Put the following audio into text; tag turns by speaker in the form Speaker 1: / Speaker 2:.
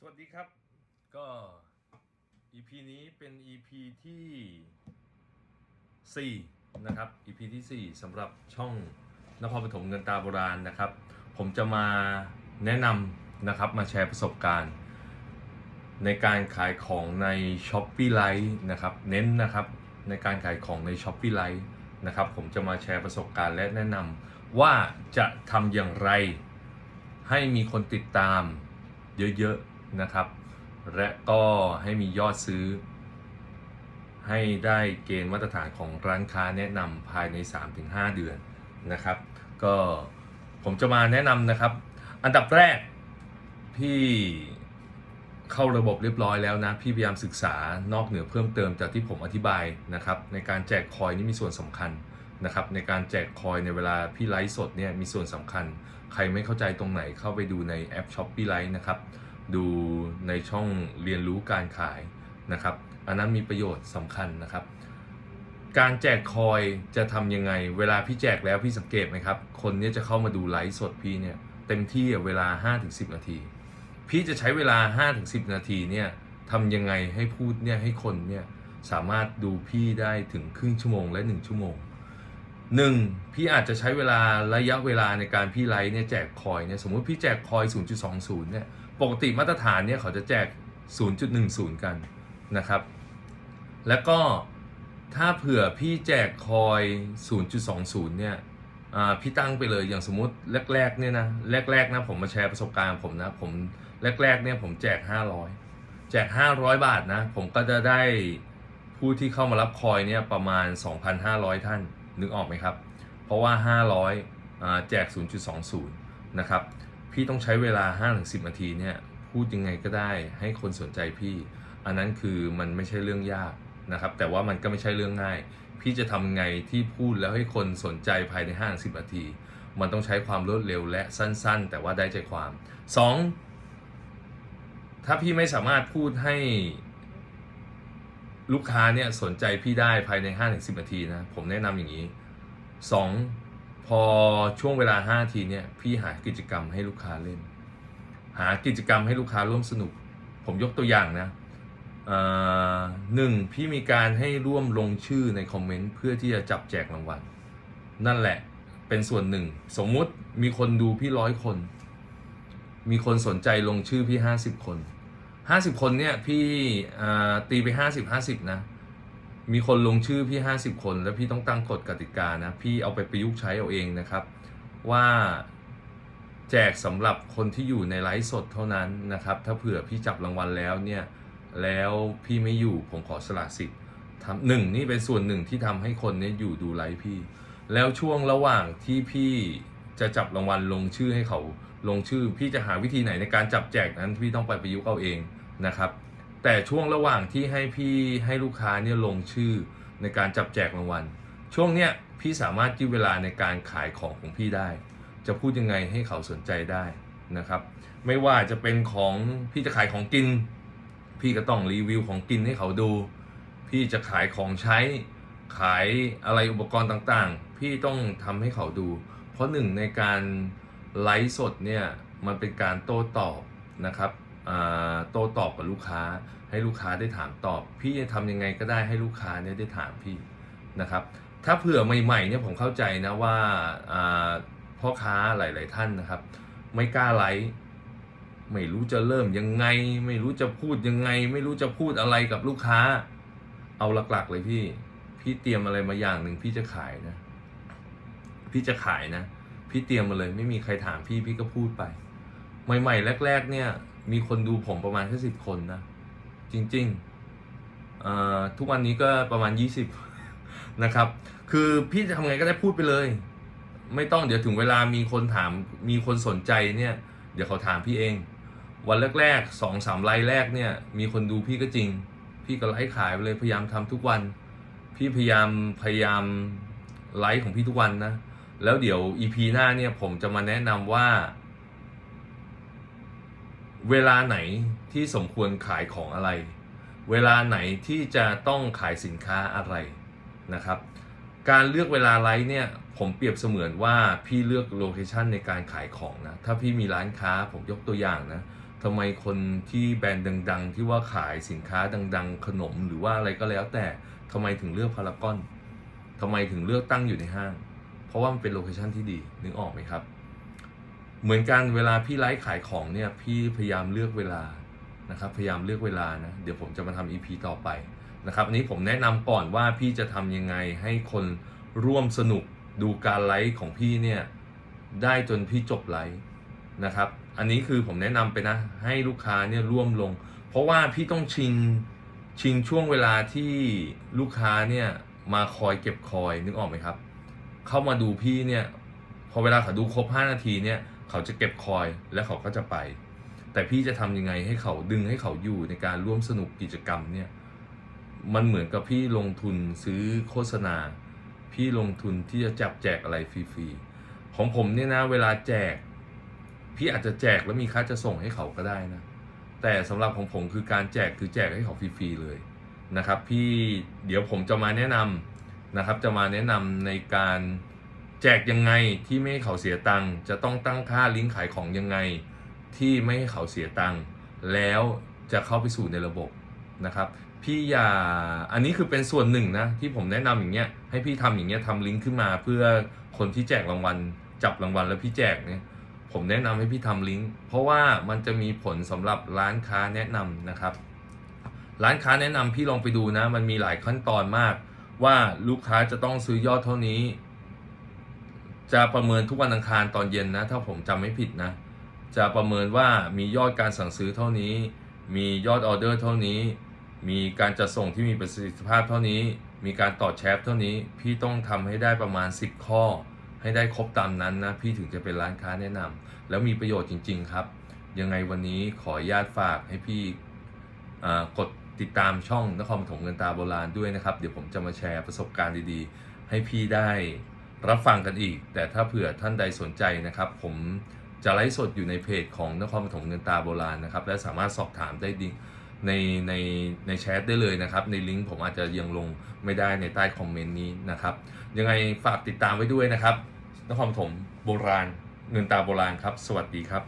Speaker 1: สวัสดีครับ ก็ EP นี้เป็น EP ที่ 4 นะครับ EP ที่ 4สำหรับช่องนครปฐมเงินตาโบราณนะครับ ผมจะมาแนะนำนะครับมาแชร์ประสบการณ์ ในการขายของใน s h o p e e Lite นะครับ เน้นนะครับในการขายของใน s h o p e e Lite นะครับ ผมจะมาแชร์ประสบการณ์และแนะนำว่าจะทำอย่างไรให้มีคนติดตามเยอะๆ นะครับ และก็ให้มียอดซื้อ ให้ได้เกณฑ์มาตรฐานของร้านค้าแนะนำภายใน 3-5 เดือนนะครับ ก็ผมจะมาแนะนำนะครับ อันดับแรกพี่เข้าระบบเรียบร้อยแล้วนะ พี่พยายามศึกษานอกเหนือเพิ่มเติมจากที่ผมอธิบายนะครับ ในการแจกคอยนี่มีส่วนสำคัญนะครับในการแจกคอยในเวลาพี่ไลฟ์สดเนี่ยมีส่วนสำคัญ ใครไม่เข้าใจตรงไหนเข้าไปดูในแอป s h o p e e Lite นะครับ ดูในช่องเรียนรู้การขายนะครับ อันนั้นมีประโยชน์สำคัญนะครับ การแจกคอยจะทำยังไง เวลาพี่แจกแล้วพี่สังเกตไหมครับ คนเนี้จะเข้ามาดูไลฟ์สดพี่เนี่ยเต็มที่เวลา 5-10 นาที พี่จะใช้เวลา 5-10 นาทีเนี่ยทำยังไงให้พูดเนี่ยให้คนเนี่ยสามารถดูพี่ได้ถึงครึ่งชั่วโมงและ 1 ชั่วโมงหนึ่งพี่อาจจะใช้เวลาระยะเวลาในการพี่ไลฟ์เนี่ยแจกคอยเนี่ยสมมติพี่แจกคอย 0.20เนี่ย ปกติมาตรฐานเนี่ยเขาจะแจก 0.10 กันนะครับ แล้วก็ถ้าเผื่อพี่แจกคอย 0.20 เนี่ยอ่าพี่ตั้งไปเลยอย่างสมมติแรกๆเนี่ยนะแรกๆนะผมมาแชร์ประสบการณ์ผมนะผมแรกๆเนี่ยผมแจก 500 แจก 500 บาทนะ ผมก็จะได้ผู้ที่เข้ามารับคอยเนี่ยประมาณ 2,500 ท่านนึกออกไหมครับ เพราะว่า 500อ่าแจก 0.20 นะครับ พี่ต้องใช้เวลา 5-10 นาทีเนี่ยพูดยังไงก็ได้ให้คนสนใจพี่ อันนั้นคือมันไม่ใช่เรื่องยากนะครับ แต่ว่ามันก็ไม่ใช่เรื่องง่าย พี่จะทำไงที่พูดแล้วให้คนสนใจภายใน 5-10 นาที มันต้องใช้ความรวดเร็วและสั้น ๆ แต่ว่าได้ใจความ 2. ถ้าพี่ไม่สามารถพูดให้ลูกค้าเนี่ยสนใจพี่ได้ภายใน 5-10 นาทีนะ ผมแนะนำอย่างนี้ 2. พอช่วงเวลา5ทีเนี่ยพี่หากิจกรรมให้ลูกค้าเล่น หากิจกรรมให้ลูกค้าร่วมสนุก ผมยกตัวอย่างนะหนึ่งพี่มีการให้ร่วมลงชื่อในคอมเมนต์เพื่อที่จะจับแจกรางวัลนั่นแหละเป็นส่วนหนึ่ง สมมุติมีคนดูพี่ร้อยคน มีคนสนใจลงชื่อพี่ 50 คน 50 คนเนี่ยพี่อ่าตีไป 50 50 นะ มีคนลงชื่อพี่ 50 คน แล้วพี่ต้องตั้งกฎกติกานะ พี่เอาไปประยุกต์ใช้เอาเองนะครับ ว่าแจกสำหรับคนที่อยู่ในไลฟ์สดเท่านั้นนะครับ ถ้าเผื่อพี่จับรางวัลแล้วเนี่ย แล้วพี่ไม่อยู่ผมขอสละสิทธิ์ทำหนึ่งนี่เป็นส่วนหนึ่งที่ทำให้คนเนี่ยอยู่ดูไลฟ์พี่ แล้วช่วงระหว่างที่พี่จะจับรางวัลลงชื่อให้เขาลงชื่อ พี่จะหาวิธีไหนในการจับแจกนั้นพี่ต้องไปประยุกต์เอาเองนะครับ แต่ช่วงระหว่างที่ให้พี่ให้ลูกค้าเนี่ยลงชื่อในการจับแจกรางวัล ช่วงเนี้ยพี่สามารถยืดเวลาในการขายของของพี่ได้ จะพูดยังไงให้เขาสนใจได้นะครับ ไม่ว่าจะเป็นของพี่จะขายของกิน พี่ก็ต้องรีวิวของกินให้เขาดู พี่จะขายของใช้ ขายอะไรอุปกรณ์ต่างๆ พี่ต้องทำให้เขาดู เพราะหนึ่งในการไลฟ์สดเนี่ยมันเป็นการโต้ตอบนะครับ โต้ตอบกับลูกค้า ให้ลูกค้าได้ถามตอบ พี่จะทำยังไงก็ได้ให้ลูกค้าเนี่ยได้ถามพี่นะครับ ถ้าเผื่อใหม่ๆเนี่ยผมเข้าใจนะว่าพ่อค้าหลาย ๆ ท่านนะครับ ไม่กล้าไลฟ์ไม่รู้จะเริ่มยังไง ไม่รู้จะพูดยังไง ไม่รู้จะพูดอะไรกับลูกค้า เอาหลัก ๆ เลยพี่ พี่เตรียมอะไรมาอย่างหนึ่งพี่จะขายนะ พี่จะขายนะ พี่เตรียมมาเลย ไม่มีใครถามพี่พี่ก็พูดไป ใหม่ ๆ แรก ๆ เนี่ย มีคนดูผมประมาณแค่สิบคนนะ จริงๆเอ่อทุกวันนี้ก็ประมาณยี่สิบนะครับ คือพี่จะทำไงก็ได้พูดไปเลย ไม่ต้องเดี๋ยวถึงเวลามีคนถามมีคนสนใจเนี่ย เดี๋ยวเขาถามพี่เอง วันแรกๆสองสามไลน์แรกเนี่ย มีคนดูพี่ก็จริง พี่ก็ไลฟ์ขายไปเลยพยายามทำทุกวัน พี่พยายามพยายามไลฟ์ของพี่ทุกวันนะ แล้วเดี๋ยว EP หน้าเนี่ยผมจะมาแนะนำว่า เวลาไหนที่สมควรขายของอะไร เวลาไหนที่จะต้องขายสินค้าอะไรนะครับ การเลือกเวลาไลฟ์เนี่ยผมเปรียบเสมือนว่าพี่เลือกโลเคชันในการขายของนะ ถ้าพี่มีร้านค้าผมยกตัวอย่างนะทำไมคนที่แบรนด์ดัง ๆ ที่ว่าขายสินค้าดัง ๆ ขนมหรือว่าอะไรก็แล้วแต่ทำไมถึงเลือกพารากอนทำไมถึงเลือกตั้งอยู่ในห้าง เพราะว่ามันเป็นโลเคชันที่ดีนึกออกไหมครับ เหมือนกันเวลาพี่ไลฟ์ขายของเนี่ยพี่พยายามเลือกเวลานะครับพยายามเลือกเวลานะเดี๋ยวผมจะมาทำ EP ต่อไปนะครับอันนี้ผมแนะนำก่อนว่าพี่จะทำยังไงให้คนร่วมสนุกดูการไลฟ์ของพี่เนี่ยได้จนพี่จบไลฟ์นะครับอันนี้คือผมแนะนำไปนะให้ลูกค้าเนี่ยร่วมลง เพราะว่าพี่ต้องชิงชิงช่วงเวลาที่ลูกค้าเนี่ยมาคอยเก็บคอยนึกออกไหมครับ เข้ามาดูพี่เนี่ยพอเวลาเขาดูครบ 5 นาทีเนี่ย เขาจะเก็บคอยและเขาก็จะไป แต่พี่จะทำยังไงให้เขาดึงให้เขาอยู่ในการร่วมสนุกกิจกรรมเนี่ยมันเหมือนกับพี่ลงทุนซื้อโฆษณา พี่ลงทุนที่จะจับแจกอะไรฟรีๆของผมเนี่ยนะเวลาแจก พี่อาจจะแจกแล้วมีค่าจะส่งให้เขาก็ได้นะ แต่สำหรับของผมคือการแจกคือแจกให้เขาฟรีๆเลยนะครับ พี่เดี๋ยวผมจะมาแนะนำนะครับ จะมาแนะนำในการ แจกยังไงที่ไม่ให้เขาเสียตังค์จะต้องตั้งค่าลิงก์ขายของยังไงที่ไม่ให้เขาเสียตังค์แล้วจะเข้าไปสู่ในระบบนะครับพี่อย่าอันนี้คือเป็นส่วนหนึ่งนะที่ผมแนะนำอย่างเงี้ยให้พี่ทำอย่างเงี้ยทำลิงก์ขึ้นมาเพื่อคนที่แจกรางวัลจับรางวัลแล้วพี่แจกเนี่ยผมแนะนำให้พี่ทำลิงก์เพราะว่ามันจะมีผลสำหรับร้านค้าแนะนำนะครับ ร้านค้าแนะนำพี่ลองไปดูนะ มันมีหลายขั้นตอนมาก ว่าลูกค้าจะต้องซื้อยอดเท่านี้ จะประเมินทุกวันอังคารตอนเย็นนะ ถ้าผมจำไม่ผิดนะ จะประเมินว่ามียอดการสั่งซื้อเท่านี้ มียอดออเดอร์เท่านี้ มีการจัดส่งที่มีประสิทธิภาพเท่านี้ มีการต่อแชปเท่านี้ พี่ต้องทำให้ได้ประมาณ 10 ข้อ ให้ได้ครบตามนั้นนะ พี่ถึงจะเป็นร้านค้าแนะนำแล้วมีประโยชน์จริง ๆ ครับ ยังไงวันนี้ขออนุญาตฝากให้พี่กดติดตามช่องนครปฐมเงินตาโบราณด้วยนะครับ เดี๋ยวผมจะมาแชร์ประสบการณ์ดีๆ ให้พี่ได้ รับฟังกันอีก แต่ถ้าเผื่อท่านใดสนใจนะครับ ผมจะไลฟ์สดอยู่ในเพจของนครปฐมเงินตาโบราณนะครับ และสามารถสอบถามได้ดีในในในแชทได้เลยนะครับ ในลิงก์ผมอาจจะยังลงไม่ได้ในใต้คอมเมนต์นี้นะครับ ยังไงฝากติดตามไว้ด้วยนะครับ นครปฐมโบราณเงินตาโบราณครับ สวัสดีครับ